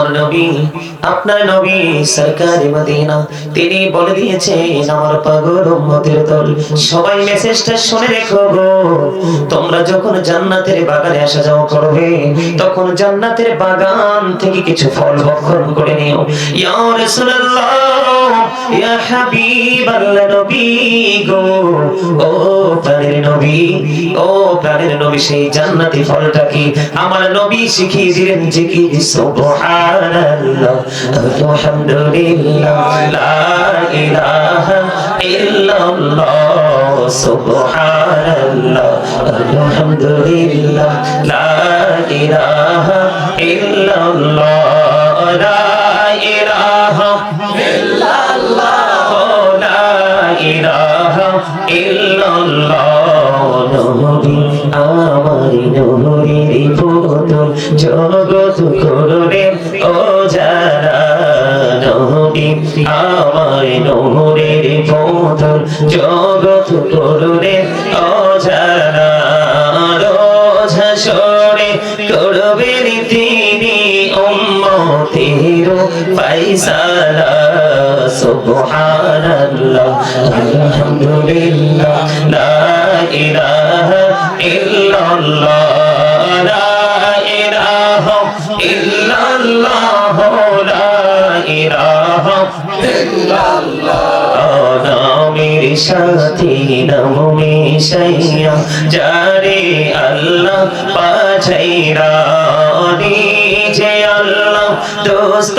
আমার নবী, আপনার নবী সরকারি মদিনা। তিনি বলে দিয়েছেন, আমার পাগল উম্মতের দল, সবাই মেসেজটা শুনে রেখো গো। তোমরা যখন জান্নাতের বাগানে আসা যাওয়া করবে, তখন জান্নাতের বাগান থেকে কিছু ফল ভক্ষণ করে নিও। ইয়া রাসূলুল্লাহ! ইয়া হাবিবাল্লাহ নবী গো, ও প্রাণের নবী, ও প্রাণের নবী, সেই জান্নাতি ফলটা কি আমার নবী শিখিয়ে দিলেন যে কি? সুবহানাল্লাহ, আলহামদুলিল্লাহ, লা ইলাহা ইল্লাল্লাহ, সুবহানাল্লাহ, আলহামদুলিল্লাহ, লা ইলাহা ইল্লাল্লাহ, লা ইলাহা জগৎ করবে ও যারা নবী আমার নূরের পুতুল জগৎ করবে ও যারা রোজ হাসরে করবেন তিনি উম্মতের ফাইসালা। সুবহানাল্লাহ, আলহামদুলিল্লাহ, লা ইলাহা ইল্লাল্লাহ, লা ইলাহা ইল্লাল্লাহ, লা ইলাহা নামের সাথে আল্লাহ পাছাইরা যে আল্লাহ দোস্ত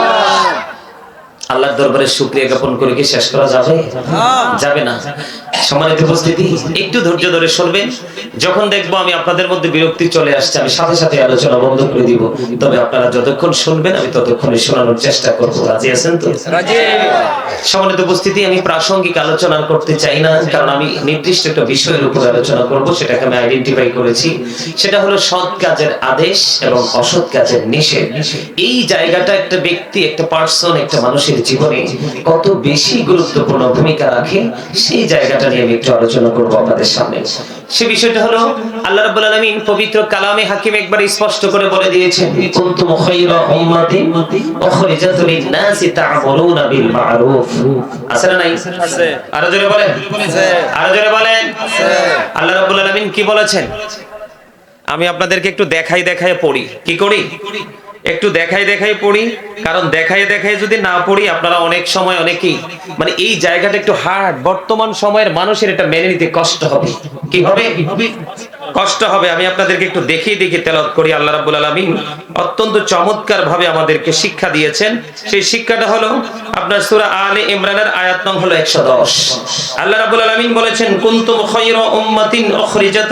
আল্লাহর দরবারে শুকরিয়া জ্ঞাপন করে কি শেষ করা যাবে? যাবে না। সম্মানিত উপস্থিতি একটু ধৈর্য ধরে শুনবেন। যখন দেখব আমি আপনাদের মধ্যে বিরক্তি চলে আসছে আমি সাথে সাথে আলোচনা বন্ধ করে দিব। তবে আপনারা যতক্ষণ শুনবেন আমি ততক্ষণে শোনানোর চেষ্টা করব। রাজি আছেন তো? সম্মানিত উপস্থিতি আমি প্রাসঙ্গিক আলোচনা করতে চাই না কারণ আমি নির্দিষ্ট একটা বিষয়ের উপর আলোচনা করব সেটাকে আমি আইডেন্টিফাই করেছি। সেটা হলো সৎ কাজের আদেশ এবং অসৎ কাজের নিষেধ। এই জায়গাটা একটা ব্যক্তি একটা পার্সন একটা মানুষের জীবনে কত বেশি গুরুত্বপূর্ণ ভূমিকা রাখে সেই জায়গাটা নিয়ে আমি একটু আলোচনা করব আপনাদের সামনে। সে বিষয়টা হলো আল্লাহ রাব্বুল আলামিন পবিত্র কালামে হাকিম একবার স্পষ্ট করে বলে দিয়েছেন কুনতুম খায়রা উম্মাতিন উখরিজাত লিন-নাসি তা'মুরুনা বিল মা'রুফ আছে না নাই? আছে। আরও জোরে বলেন। আরও জোরে বলেন। আল্লাহ রাব্বুল আলামিন কি বলেছেন? আমি আপনাদেরকে একটু দেখাই দেখাই পড়ি। কি করি? একটু দেখাই দেখাই পড়ি, কারণ দেখাই দেখাই যদি না পড়ি, আপনারা অনেক সময় অনেকেই মানে এই জায়গাটা একটু হার্ড বর্তমান সময়ের মানুষের এটা মেনে নিতে কষ্ট হবে। কি হবে? কষ্ট হবে, আমি আপনাদেরকে একটু দেখিয়ে দেখিয়ে তেলাওয়াত করি, আল্লাহ রাব্বুল আলামিন অত্যন্ত চমৎকার ভাবে আমাদেরকে শিক্ষা দিয়েছেন। সেই শিক্ষাটা হলো আপনার সূরা আলে ইমরানের আয়াত নং হলো 110 আল্লাহ রাব্বুল আলামিন বলেছেন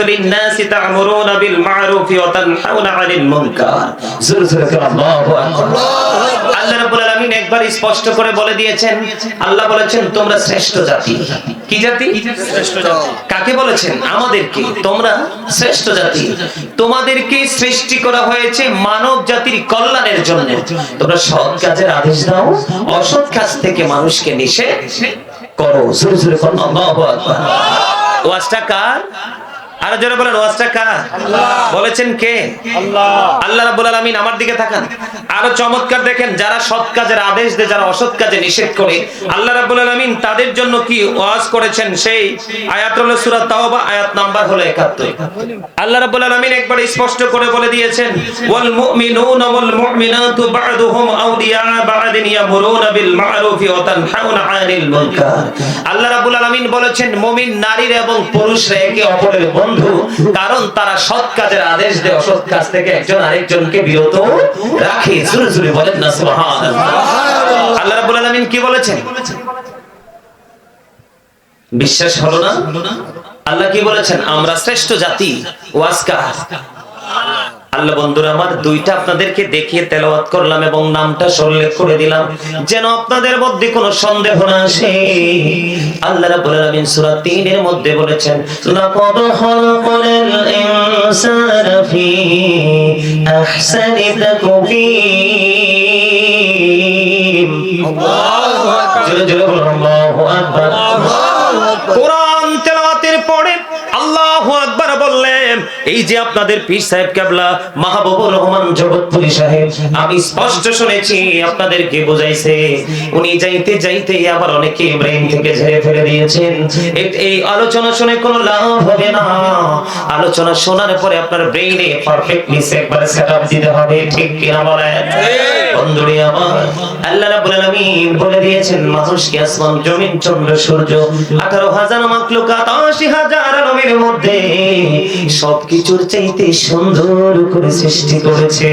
লিন-নাসি তা'মুরুনা বিল মা'রুফি ওয়া তানহাউনা 'আনিল মুনকার। জোরে জোরে আল্লাহু আকবার। আল্লাহ রাব্বুল আলামিন একবার স্পষ্ট করে বলে দিয়েছেন, আল্লাহ বলেছেন, তোমরা শ্রেষ্ঠ জাতি। কি জাতি। কাকে বলেছেন? আমাদেরকে। তোমরা শ্রেষ্ঠ জাতি। তোমাদেরকে সৃষ্টি করা হয়েছে মানব জাতির কল্যাণের জন্য। তোমরা সৎ কাজের আদেশ দাও, অসৎ কাজ থেকে মানুষকে নিষেধ করো। জোরে জোরে করো আল্লাহু আকবার। ওয়াজটা কার? আর যারা বলেন ওয়াজটা কার? বলেছেন কে? আল্লাহ। আল্লাহ রাব্বুল আলামিন আমার দিকে তাকান। আরও চমৎকার দেখেন যারা সৎ কাজের আদেশ দেয় যারা অসৎ কাজে নিষেধ করে আল্লাহ রাব্বুল আলামিন তাদের জন্য কি ওয়াজ করেছেন? সেই আয়াত হলো সূরা তাওবা আয়াত নাম্বার হলো 71 আল্লাহ রাব্বুল আলামিন একবার স্পষ্ট করে বলে দিয়েছেন ওয়াল মুমিনুনা ওয়াল মুমিনাতু বা'দুহুম আউলিয়া বা'দিন ইয়ামুরুনা বিল মা'রুফি ওয়া তানহাউনা 'আনিল মুনকার। আল্লাহ রাব্বুল আলামিন বলেছেন মুমিন নারীরা এবং পুরুষরা একে অপরের বন্ধু কারণ তারা সৎ কাজের আদেশ দেয় অসৎ কাজ থেকে একজন আরেকজনকে বিরত রাখে। জুরে জুরে বলেন না সুবহানাল্লাহ। আল্লাহ রাব্বুল আলামিন কি বলেছেন? বিশ্বাস হলো না? আল্লাহ কি বলেছেন? আমরা শ্রেষ্ঠ জাতি ওয়াজকার। আল্লাহ বন্ধুরা আমার দুইটা আপনাদেরকে দেখিয়ে তেলাওয়াত করলাম এবং নামটা উল্লেখ করে দিলাম। যেন আপনাদের মধ্যে কোনো সন্দেহ না আসে। আল্লাহ রাব্বুল আলামিন সূরা 3 এর মধ্যে বলেছেন লাকাদ খালাকাল ইনসানা ফি আহসানি তাকবীর জোরে জোরে বলুন আল্লাহু আকবার। কোরআন তেলাওয়াতের এই যে আপনাদের পীর সাহেব কেবলা মাহবুবুর রহমান জগৎপুরী সাহেব আমি স্পষ্ট শুনেছি আপনাদেরকে বুঝাইছে উনি যাইতে যাইতে আবার অনেকে ব্রেন থেকে ঝেড়ে ফেলে দিয়েছেন। এই আলোচনা শুনে কোনো লাভ হবে না। আলোচনা শোনার পরে আপনার ব্রেইনে পারফেক্টলি একবার সেটআপ দিতে হবে ঠিক কিনা বলেন? বন্ধুরে আমার আল্লাহ রাব্বুল আলামিন বলে দিয়েছেন মানুষকে আসমান জমিন চন্দ্র সূর্য 18000 মাখলুকাত 80000 আলমের মধ্যে সবকিছুর চাইতে সুন্দর করে সৃষ্টি করেছে।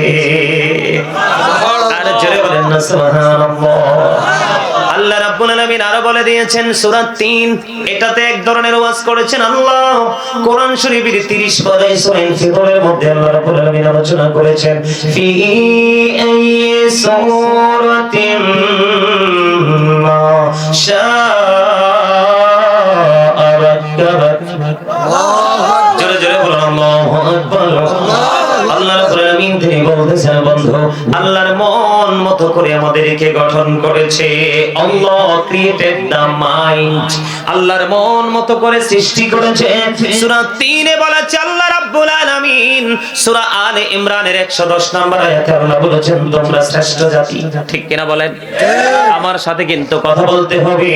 আর জোরে বলেন না, সুবহানাল্লাহ। আল্লাহ রাব্বুল আলামিন আরও বলে দিয়েছেন, সূরা 3 এটাতে এক ধরনের ওয়াজ করেছেন আল্লাহ। কোরআন শরীফের 30 পারে সূরা ইনফিতরের মধ্যে আল্লাহ রাব্বুল আলামিন আলোচনা করেছেন, ফি আই সূরাতিন মা শাআ রাক্কাবাত জোরে জোরে বলুন আল্লাহু আকবার আল্লাহ রাব্বুল আলামিন তিনি বলতেছেন বন্ধু আল্লাহর মন মতো করে আমাদেরকে গঠন করেছে আল্লাহ ক্রিয়েটেড দা মাইন্ড আল্লাহর মন মতো করে সৃষ্টি করেছে। সূরা 3 এ বলা আছে আল্লাহ আলামিন সূরা আলে ইমরানের 110 নম্বর আয়াতে আল্লাহ বলেছেন, তোমরা শ্রেষ্ঠ জাতি। ঠিক কিনা বলেন? আমার সাথে কিন্তু কথা বলতে হবে।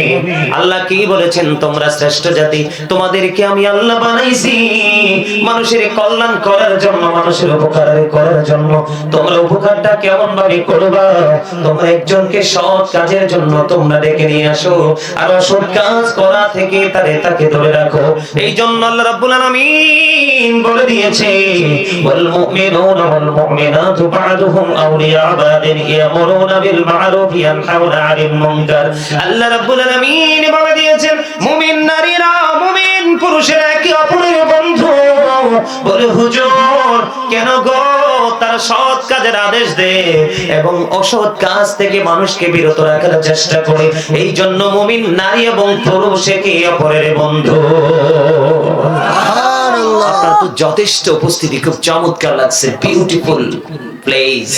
আল্লাহ কি বলেছেন? তোমরা শ্রেষ্ঠ জাতি। তোমাদেরকে আমি আল্লাহ বানাইছি। মানুষের কল্যাণ করার জন্য, মানুষের উপকার করার জন্য। তোমরা উপকারটা কেমন ভাবে করবা? তোমরা একজনকে সৎ কাজের জন্য তোমরা ডেকে নিয়ে আসো। আর অসৎ কাজ করা থেকে তারে তাকে ধরে রাখো। এই জন্য আল্লাহ রাব্বুল আলামিন বলে দিয়েছে। ওয়াল মুমিনুনা ওয়াল মুমিনাতু বা'দুহুম আউলিয়া বা'দিন ইয়ামুরুনা বিল মা'রুফ ইয়ানহাউনা আনিল মুনকার। আল্লাহ রাব্বুল আলামিন বলে দিয়েছেন, মুমিন নারীরা, মুমিন পুরুষেরা একে অপরের বন্ধু। বলে, হুজুর, কেন গো? তারা সৎ কাজের আদেশ দে এবং অসৎ কাজ থেকে মানুষকে বিরত রাখার চেষ্টা করে। এই জন্য মুমিন নারী এবং পুরুষ একে অপরের বন্ধু। আপনার তো যথেষ্ট উপস্থিতি খুব চমৎকার লাগছে। বিউটিফুল প্লেস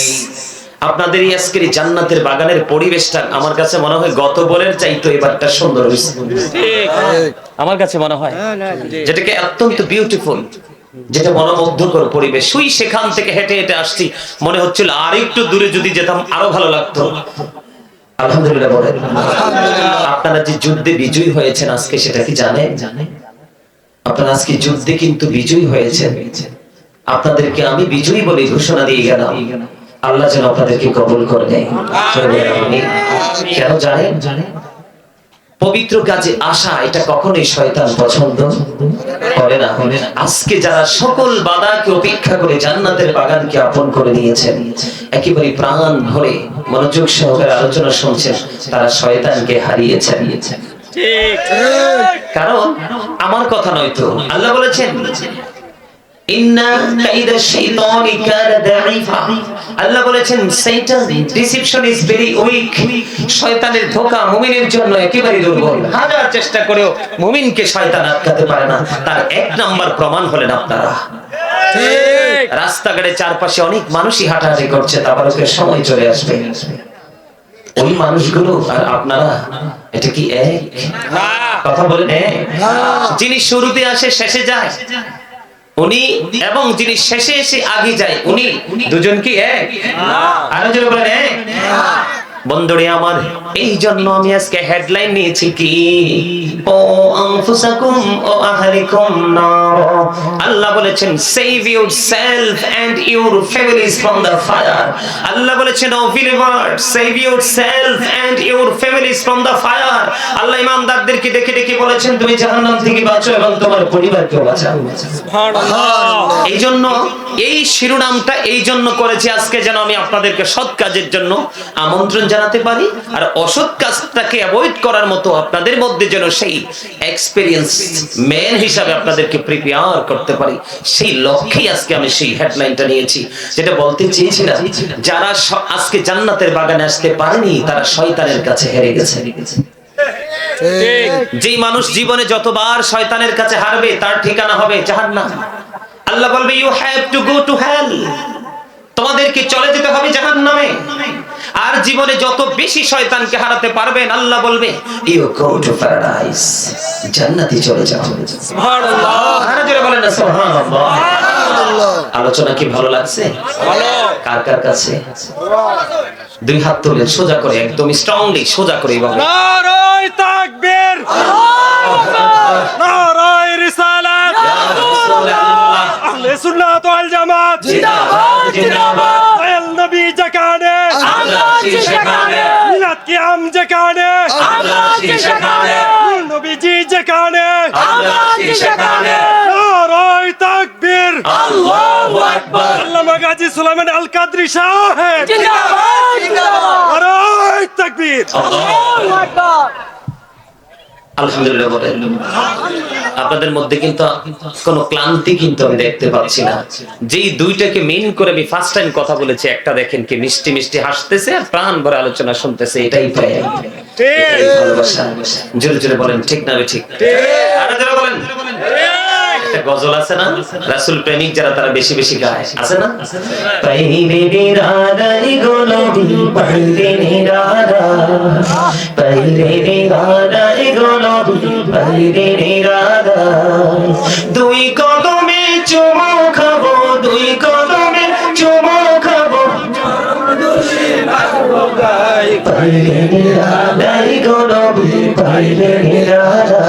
আপনাদের এই আজকের জান্নাতের বাগানের পরিবেশটা আমার কাছে মনে হয় গত বলের চাইতো এবারটা সুন্দর হয়েছে। আমার কাছে মনে হয়। যেটাকে অত্যন্ত বিউটিফুল যেটা মনোমুগ্ধকর পরিবেশ। সুই সেখান থেকে হেঁটে হেঁটে আসছি। মনে হচ্ছিল আর একটু দূরে যদি যেতাম আরও ভালো লাগতো। আলহামদুলিল্লাহ বলেন। আপনারা যে যুদ্ধে বিজয়ী হয়েছেন আজকে সেটা কি জানেন? জানেন। আপনারা আজকে যুদ্ধে কিন্তু বিজয়ী হয়েছেন। আপনাদেরকে আমি বিজয়ী বলে ঘোষণা দিয়ে গেলাম। আল্লাহ যেন আপনাদেরকে কবুল করে কেন জানেন? পবিত্র কাজে আসা এটা কখনোই শয়তান পছন্দ করে না। আজকে যারা সকল বাধাকে উপেক্ষা করে জান্নাতের বাগানকে আপন করে নিয়েছেন, একেবারে প্রাণ ভরে মনোযোগ সহকারে আলোচনা শুনছেন, তারা শয়তানকে হারিয়েছেন। কারণ আমার কথা নয় তো। আল্লাহ বলেছেন ইন্না কাইদা শাইতানি কানা দাঈফা। আল্লাহ বলেছেন ডিসিপশন ইজ ভেরি উইক। শয়তানের ধোঁকা মুমিনের জন্য একেবারে দুর্বল। হাজার চেষ্টা করেও মুমিনকে শয়তান আটকাতে পারে না। তার এক নাম্বার প্রমাণ হলেন আপনারা। রাস্তাঘাটে চারপাশে অনেক মানুষই হাঁটাহাঁটি করছে তারপরে সময় চলে আসবে। ওই মানুষগুলো আর আপনারা এটা কি এক? কথা বলেন এক। যিনি শুরুতে আসে শেষে যায়। উনি এবং যিনি শেষে এসে আগে যায় উনি। দুজন কি এক? আরও জোরে বলেন এক। বন্ধুরে আমার এই জন্য আমি আজকে হেডলাইন নিয়েছি কি? ও আনফুসাকুম ও আহলিকুম নার। আল্লাহ বলেছেন save your self and your families from the fire আল্লাহ বলেছেন O believer save your self and your families from the fire আল্লাহ ইমানদারদেরকে ডেকে ডেকে বলেছেন তুমি জাহান্নাম থেকে বাঁচো এবং তোমার পরিবারকে বাঁচাও। এই জন্য এই শিরোনামটা এই জন্য করেছি আজকে যেন আমি আপনাদেরকে সৎ কাজের জন্য আমন্ত্রণ জানাতে পারি? আর অসৎ কাজটাকে অ্যাভয়েড করার মতো আপনাদের মধ্যে যেন সেই এক্সপেরিয়েন্স ম্যান হিসাবে আপনাদেরকে প্রিপেয়ার করতে পারি। সেই লক্ষ্যেই আজকে আমি সেই হেডলাইনটা নিয়েছি। যেটা বলতে চেয়েছিলাম, যারা আজকে জান্নাতের বাগানে আসতে পারেনি, তারা শয়তানের কাছে হেরে গেছে। যেই মানুষ জীবনে যতবার শয়তানের কাছে হারবে, তার ঠিকানা হবে জাহান্নাম। আল্লাহ বলবে you have to go to hell তোমাদেরকে চলে যেতে হবে জাহান্নামে। আর জীবনে যত বেশি শয়তানকে হারাতে পারবেন আল্লাহ বলবে ইউ গো টু প্যারাডাইস জান্নাতে চলে যাও। সুবহানাল্লাহ। আর জোরে বলেন না সুবহানাল্লাহ। আলোচনা কি ভালো লাগছে? ভালো। কার কার কাছে? দুই হাত তুলে সোজা করে একদম স্ট্রংলি সোজা করে এইভাবে নারায় তাকবীর। নারায় রিসালাত। আহলে সুন্নাত ওয়াল জামাত। জিন্দাবাদ জিন্দাবাদ। আমরা আছি সেখানে। মিলাদ কিয়াম যেখানে নবীজি যেখানে নারায় তাকবীর। আল্লাহু আকবার। আল্লামা গাজী সুলাইমান আল কাদরি সাহেব নারায় তাকবীর। আলহামদুলিল্লাহ বলেন আপনাদের মধ্যে কিন্তু কোনো ক্লান্তি কিন্তু আমি দেখতে পাচ্ছি না। যেই দুইটাকে মেন করে আমি ফার্স্ট টাইম কথা বলেছি একটা দেখেন কি মিষ্টি মিষ্টি হাসতেছে আর প্রাণ ভরে আলোচনা শুনতেছে এটাই পাই জোরে জোরে বলেন ঠিক না ঠিক। আরও জোরে বলেন। একটা গজল আছে না? রাসূল প্রেমিক যারা তারা বেশি বেশি গায়। আছে না? পাইরে রে রাধাই গোলবি পাইরে রে রাধা। পাইরে রে রাধাই গোলবি পাইরে রে রাধা। দুই কদমে চুমো খাব দুই কদমে চুমো খাব। পাইরে রে রাধাই গোলবি পাইরে রে রাধা।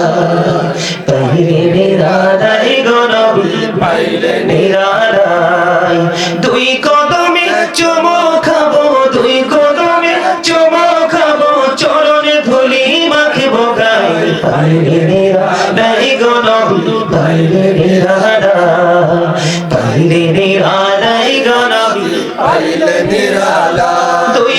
পাইরে রে রে রাধাই দুই কদমে চুমো খাব, দুই কদমে চুমো খাব, চরণে ধুলি মাখিবো গাই রে রাধাই গোলবি পাইরে রে রাধা পাইরে রে রাধাই গোলবি দুই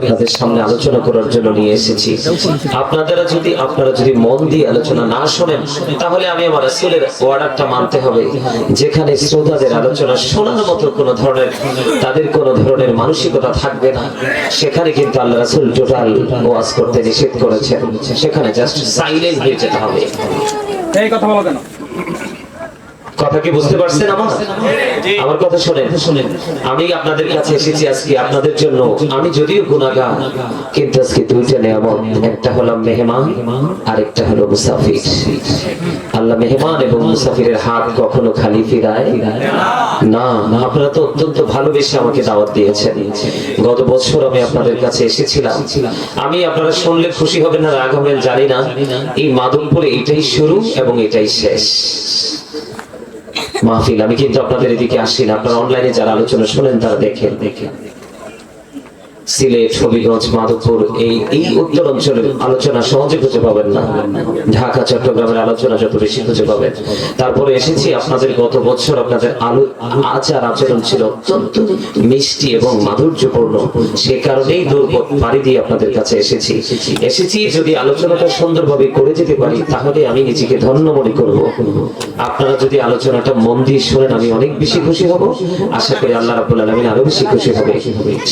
আপনাদের সামনে আলোচনা করার জন্য নিয়ে এসেছি। আপনারা যদি আপনারা যদি মন দিয়ে আলোচনা না শোনেন, তাহলে আমি আমার রাসূলের অর্ডারটা মানতে হবে। যেখানে শ্রোতাদের আলোচনা শোনার মতো কোনো ধরনের তাদের কোনো ধরনের মানসিকতা থাকবে না। সেখানে কিন্তু আল্লাহ রাসূল টোটাল ওয়াজ করতে নিষেধ করেছেন। সেখানে জাস্ট সাইলেন্ট হয়ে যেতে হবে। এই কথা বলো কেন? কথা কি বুঝতে পারছেন আমার? আমার কথা শুনেন। শুনেন আমি আপনাদের কাছে এসেছি আজকে আপনাদের জন্য। আমি যদিও গুনাহগার কিন্তু আজকে দুইটা নিয়ামত। একটা হলো মেহমান আর একটা হলো মুসাফির। আল্লাহ মেহমান এবং মুসাফিরের হাত কখনো খালি ফিরায় না। আপনারা তো অত্যন্ত ভালোবেসে আমাকে দাওয়াত দিয়েছেন। গত বছর আমি আপনাদের কাছে এসেছিলাম। আমি আপনারা শুনলে খুশি হবেন না রাগ হবেন জানি না। এই মাদকপুরে এটাই শুরু এবং এটাই শেষ। মাহফিল, আমি কিন্তু আপনাদের এদিকে আসছি না। আপনারা অনলাইনে যারা আলোচনা শুনেন, তারা দেখেন দেখেন। সিলেট, হবিগঞ্জ, মাধবপুর, এই এই উত্তর অঞ্চলের আলোচনা সহজে খুঁজে পাবেন না। ঢাকা, চট্টগ্রামের আলোচনা যত বেশি খুঁজে পাবেন। তারপরে এসেছি আপনাদের গত বছর আপনাদের আলো আচার আচরণ ছিল অত্যন্ত মিষ্টি এবং মাধুর্যপূর্ণ। সে কারণেই দূর পাড়ি দিয়ে আপনাদের কাছে এসেছি। এসেছি যদি আলোচনাটা সুন্দরভাবে করে যেতে পারি, তাহলে আমি নিজেকে ধন্য মনে করব। আপনারা যদি আলোচনাটা মন দিয়ে শোনেন, আমি অনেক বেশি খুশি হব। আশা করি আল্লাহ রাব্বুল আলামিন আরও বেশি খুশি হবে।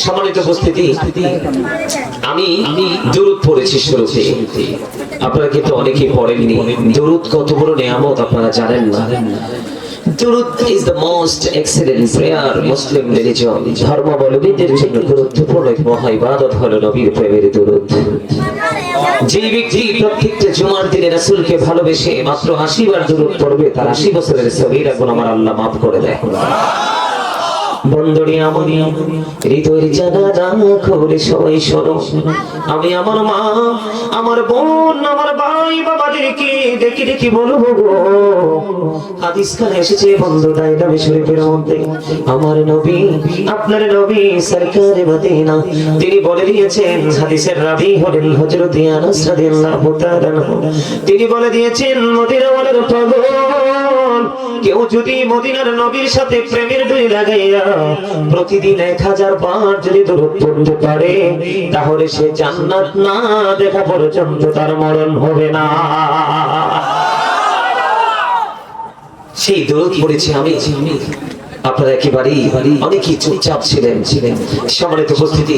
সম্মানিত উপস্থিতি আমি দূরত পড়েছি শুরুতে আপনারা কিন্তু অনেকেই পড়েননি। দূরত কত বড় নিয়ামত আপনারা জানেন না? ভালোবেসে মাত্র 80 বার দুরুদ পড়বে, তার 80 বছরের সগীরা গুনাহ আমার আল্লাহ maaf করে দেয় আমরি সবাই শোনো আমি আমার মা, আমার বোন, আমার ভাই দেখি দেখি বলব এসেছে বন্ধু শরীফের মধ্যে। আমার নবী, আপনার নবী সরকারে তিনি বলে দিয়েছেন, হাদিসের রাবি হলেন হযরত তাআলা তিনি বলে দিয়েছেন মদিনা বলের পাগল। কেউ যদি মদিনার নবীর সাথে প্রেমের লাগাইয়া প্রতিদিন এক হাজার যদি পারে, তাহলে সে জান্নাত না দেখা পর্যন্ত তার মরণ হবে না। সেই দূরত পড়েছি আমি? আপনারা একেবারেই অনেকেই চুপচাপ ছিলেন। ছিলেন সম্মানিত উপস্থিতি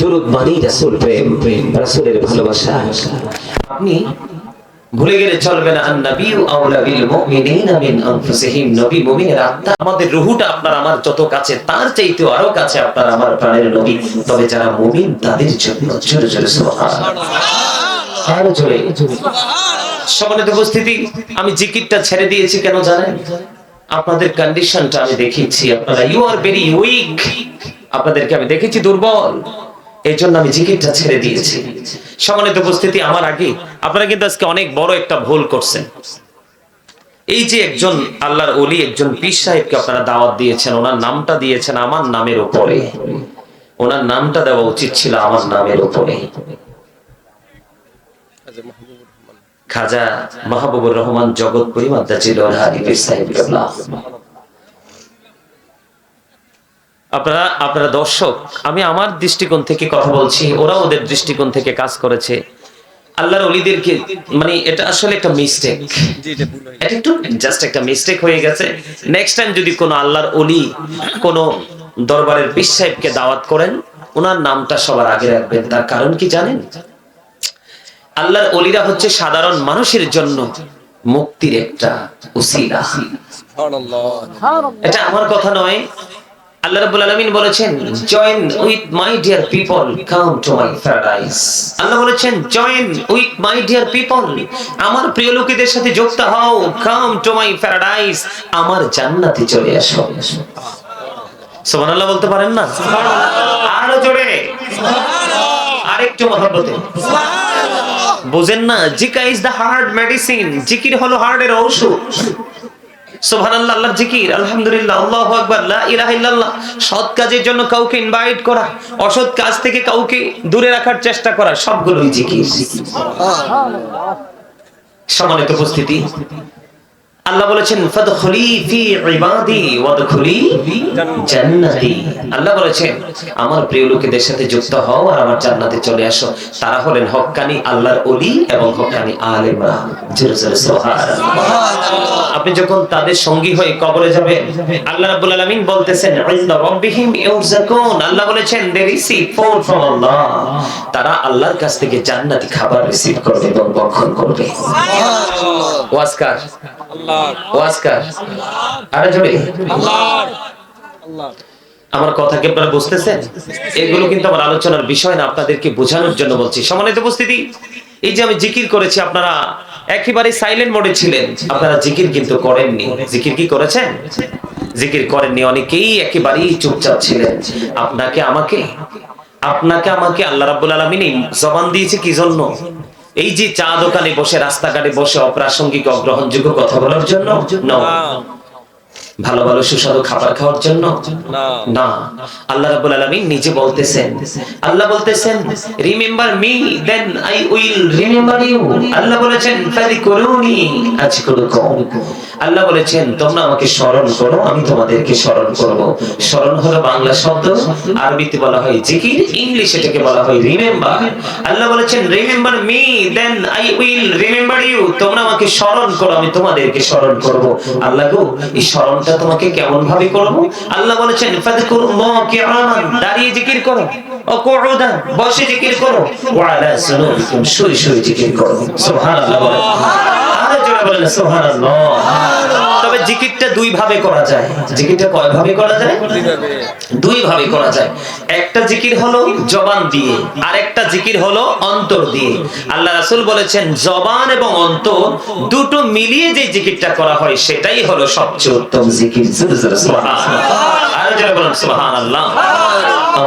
দূরত মানেই রাসূল প্রেম, রাসূলের ভালোবাসা। আপনি ভুলে গেলে চলবে না। আন্নাবিউ আউলা বিল মুমিনিনা মিন আনফুসিহিম। নবী মুমিনের আত্মা, আমাদের রূহটা আপনার আমার যত কাছে, তার চাইতেও আরও কাছে আপনার আমার প্রাণের নবী। তবে যারা মুমিন, তাদের জন্য জোরে জোরে সুবহানাল্লাহ। আরও জোরে। সম্মানিত উপস্থিতি, আমি জিকিরটা ছেড়ে দিয়েছি কেন জানেন? আপনাদের কন্ডিশনটা আমি দেখিয়েছি। আপনারা ইউ আর ভেরি উইক আপনাদেরকে আমি দেখেছি দুর্বল। এই জন্য আমি জিকিরটা ছেড়ে দিয়েছি। সম্মানিত উপস্থিতি, আমার আগে আপনারা কিন্তু আজকে অনেক বড় একটা ভুল করছেন। এই যে একজন আল্লাহর ওলি, একজন পীর সাহেবকে আপনারা দাওয়াত দিয়েছেন, ওনার নামটা দিয়েছেন আমার নামের উপরে। ওনার নামটা দেওয়া উচিত ছিল আমার নামের উপরে। খাজা মাহবুবুর রহমান জগৎপুরি মাদ্দা ছিল হাদিফের সাহেব। আপনারা আপনারা দর্শক আমি আমার দৃষ্টিকোণ থেকে কথা বলছি ওরা ওদের দৃষ্টিকোণ থেকে কাজ করেছে। আল্লাহর অলিদেরকে মানে এটা আসলে একটা মিস্টেক এটা একটু জাস্ট একটা মিস্টেক হয়ে গেছে। নেক্সট টাইম যদি কোনো আল্লাহর অলি কোনো দরবারের পীর সাহেবকে দাওয়াত করেন ওনার নামটা সবার আগে রাখবেন। তার কারণ কি জানেন? আল্লাহর অলিরা হচ্ছে সাধারণ মানুষের জন্য মুক্তির একটা উসিলা। এটা আমার কথা নয় আল্লাহ রাব্বুল আলামিন বলেছেন join with my dear people come to my paradise Allah বলেছেন join with my dear people আমার প্রিয় লোকেদের সাথে যুক্ত হও কাম টু মাই প্যারাডাইস আমার জান্নাতে চলে আসো। সুবহানাল্লাহ বলতে পারেন না? আরও জোরে। আরেকটু মহব্বতে। বুঝেন না জিকা ইজ দা হার্ড মেডিসিন জিকির হলো হার্টের ঔষধ। সুবহানাল্লাহ আল্লাহর জিকির আলহামদুলিল্লাহ আল্লাহু আকবার লা ইলাহা ইল্লাল্লাহ। সৎ কাজের জন্য কাউকে ইনভাইট করা অসৎ কাজ থেকে কাউকে দূরে রাখার চেষ্টা করা সবগুলোই জিকির। সম্মানিত উপস্থিতি আল্লাহ বলেছেন ফাদখুলি ফি ইবাদি ওয়াদখুলি জান্নাতি। আল্লাহ বলেছেন আমার প্রিয় লোকেদের সাথে যুক্ত হও আর আমার জান্নাতে চলে আসো। তারা হলেন হক্কানি আল্লাহর ওলি এবং হক্কানি আলেমরা। জোরে জোরে সুবহানাল্লাহ। আপনি যখন তাদের সঙ্গী হয়ে কবরে যাবেন আল্লাহ রাব্বুল আলামিন বলতেছেন ইনদা রাব্বিহিম ইউরজাকুন। আল্লাহ বলেছেন they receive food from Allah তারা আল্লাহর কাছ থেকে জান্নাতি খাবার রিসিভ করবে এবং ভক্ষণ করবে। ওয়াজকার ওয়াজকার আরে জোরে আমার কথা কি আপনারা বুঝতেছেন? এগুলো কিন্তু আমার আলোচনার বিষয় না আপনাদেরকে বোঝানোর জন্য বলছি। সম্মানিত উপস্থিতি এই যে আমি জিকির করেছি আপনারা একেবারে সাইলেন্ট মোডে ছিলেন। আপনারা জিকির কিন্তু করেননি। জিকির কি করেছেন? জিকির করেননি। অনেকেই একেবারেই চুপচাপ ছিলেন। আপনাকে আমাকে আপনাকে আমাকে আল্লাহ রাব্বুল আলামিন জবান দিয়েছে কি জন্য? এই যে চা দোকানে বসে রাস্তাঘাটে বসে অপ্রাসঙ্গিক অগ্রহণযোগ্য কথা বলার জন্য. ভালো ভালো সুস্বাদু খাবার খাওয়ার জন্য? না। আল্লাহ রাব্বুল আলামিন নিজে বলতেছেন। আল্লাহ বলতেছেন remember me then I will remember you Allah বলেছেন ফাযকুরুনি আযকুরুকুম আল্লাহ বলেছেন তোমরা আমাকে স্মরণ করো আমি তোমাদেরকে স্মরণ করব। স্মরণ হলো বাংলা শব্দ আরবিতে বলা হয় জিকির ইংলিশ এটাকে বলা হয় রিমেম্বার আল্লাহ বলেছেন remember me then I will remember you তোমরা আমাকে স্মরণ করো আমি তোমাদেরকে স্মরণ করব। আল্লাহ গো এই স্মরণটা তোমাকে কেমন ভাবে করব? আল্লাহ বলেছেন দাঁড়িয়ে জিকির করো। বসে জিকির করো। শুয়ে শুয়ে জিকির করো। সোহান আরও জোরে বলেন সুবহানাল্লাহ। তবে জিকিরটা দুই ভাবে করা যায়। জিকিরটা কয় ভাবে করা যায়? দুই ভাবে করা যায়। একটা জিকির হলো জবান দিয়ে আর একটা জিকির হলো অন্তর দিয়ে। আল্লাহ রাসূল বলেছেন, জবান এবং অন্তর দুটো মিলিয়ে যে জিকিরটা করা হয়, সেটাই হলো সবচেয়ে উত্তম জিকির। সুবহানাল্লাহ। আর জোরে বলুন, সুবহানাল্লাহ।